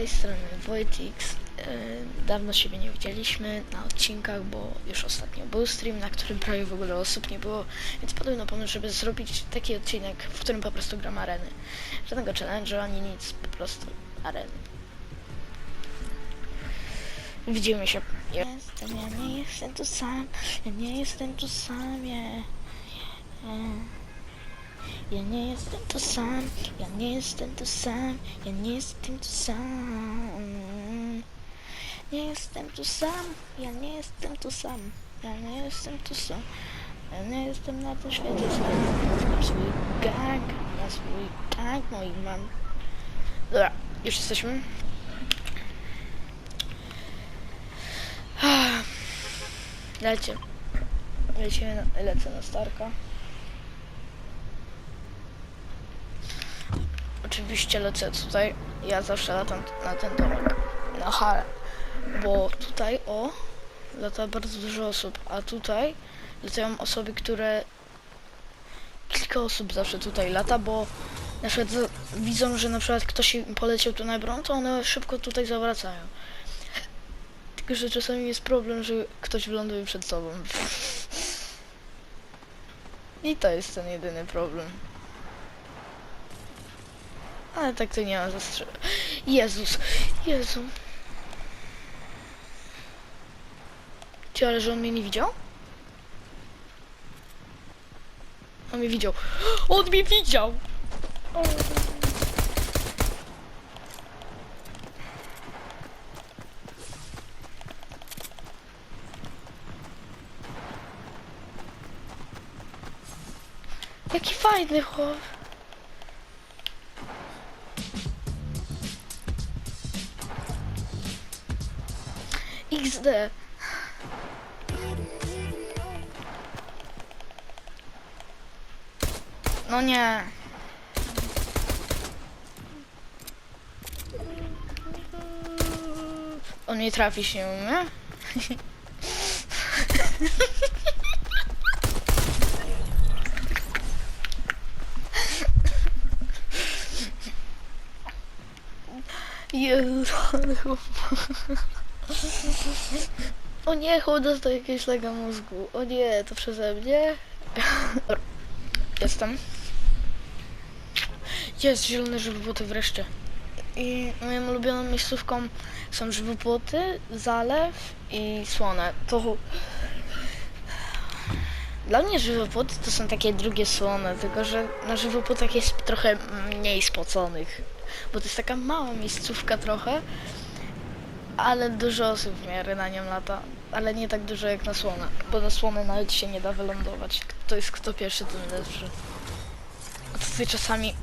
tej strony Wojtix. E, Dawno siebie nie widzieliśmy na odcinkach, bo już ostatnio był stream, na którym prawie w ogóle osób nie było, więc padł na pomysł, żeby zrobić taki odcinek, w którym po prostu gram areny. Żadnego challenge'u ani nic, po prostu areny. Widzimy się. Jestem, ja nie jestem tu sam, ja nie jestem tu sam, ja, ja, ja nie jestem tu sam, ja nie jestem tu sam, ja nie jestem tu sam. Nie jestem tu sam, ja nie jestem tu sam, ja nie jestem tu sam. Ja nie jestem na tym świecie sam. Mam swój gang, mam swój gang, no i mam... Dobra, już jesteśmy. Lecie. Lecimy na, lecę na Starka. Oczywiście lecę tutaj. Ja zawsze latam na ten domek. Na halę. Bo tutaj, o, lata bardzo dużo osób. A tutaj latają osoby, które... Kilka osób zawsze tutaj lata, bo na przykład widzą, że na przykład ktoś im poleciał tu na bron, to one szybko tutaj zawracają. Tylko, że czasami jest problem, że ktoś wyląduje przed sobą. I to jest ten jedyny problem. Ale tak to nie ma zastrze... Jezus! Jezu! Czy ale że on mnie nie widział? On mnie widział. On mnie widział! O. Jaki fajny chłop. XD. No nie. On nie trafi się, nie? Jezu, ale. O nie, chłop dostał jakieś lega mózgu. O nie, to przeze mnie. Jestem. Jest zielone żywopłoty wreszcie. I moją ulubioną miejscówką są żywopłoty, zalew i słone. To... Dla mnie żywopłoty to są takie drugie słone, tylko że na żywopłotach jest trochę mniej spoconych. Bo to jest taka mała miejscówka trochę, ale dużo osób w miarę na nią lata. Ale nie tak dużo jak na słone, bo na słone nawet się nie da wylądować. To jest kto pierwszy, ten lepszy. A tutaj czasami...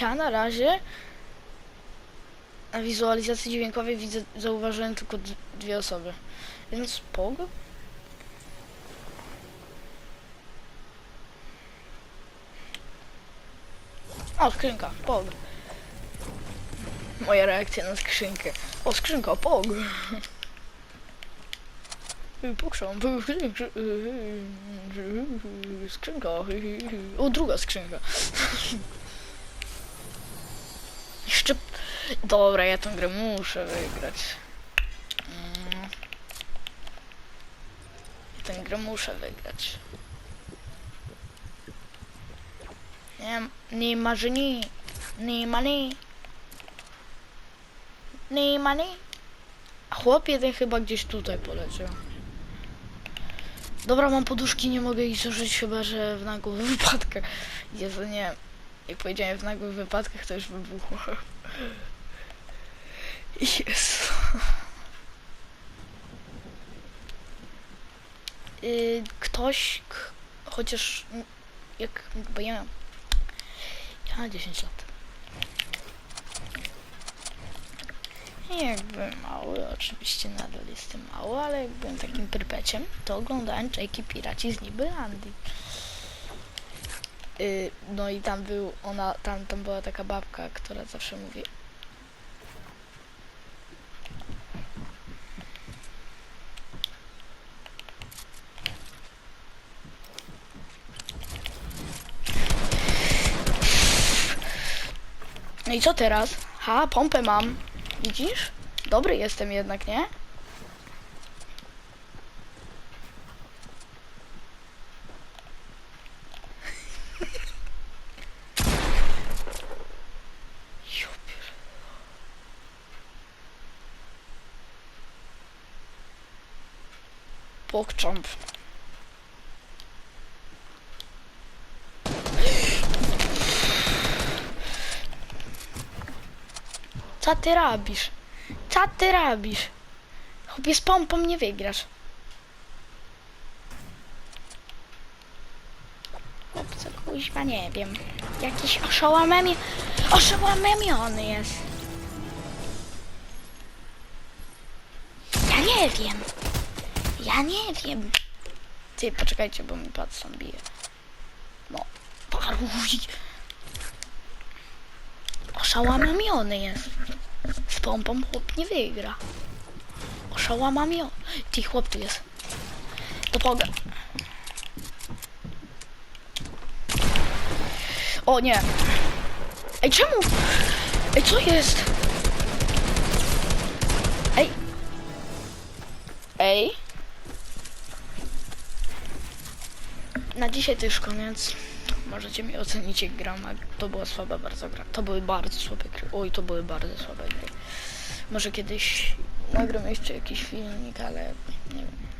Ja na razie na wizualizacji dźwiękowej widzę, zauważyłem tylko dwie osoby. Więc pog? O, skrzynka, pog. Moja reakcja na skrzynkę. O, skrzynka, pog. Pokrząp. Skrzynka. O, druga skrzynka. Jeszcze... Dobra, ja tę grę muszę wygrać. Tę grę muszę wygrać. Nie, nie marzeni. Nie money. Nie money. A chłop jeden chyba gdzieś tutaj poleciał. Dobra, mam poduszki, nie mogę ich zużyć, chyba że w nagłych wypadkach. Jezu, nie. Jak powiedziałem w nagłych wypadkach, to już wybuchło. Jezu. Y, ktoś, chociaż jak, bo ja, ja mam 10 lat. I Jak byłem mały, oczywiście nadal jestem mały, ale jak byłem takim prypeciem, to oglądałem Czajki Piraci z Nibylandii. Y, no i tam był ona, tam, tam była taka babka, która zawsze mówi No i co teraz? Ha, pompę mam. Widzisz? Dobry jestem jednak, nie? Ja Co ty robisz? Co ty robisz? Chłopie z pompą nie wygrasz. Chłopco, kuźwa, nie wiem. Jakiś oszołomemi... Oszołomemiony jest. Ja nie wiem. Ja nie wiem. Ty, poczekajcie, bo mi Patson bije. No, paruj. Oszałamamiony jest. Pompą chłop nie wygra. Oszałamamiony. Ty chłop tu jest. To poga. O nie. Ej, czemu? Ej, co jest? Ej. Ej. Na dzisiaj już koniec. Możecie mi ocenić jak gram, to była słaba bardzo gra. To były bardzo słabe gry. Oj, to były bardzo słabe gry. Może kiedyś nagram jeszcze jakiś filmik, ale nie wiem.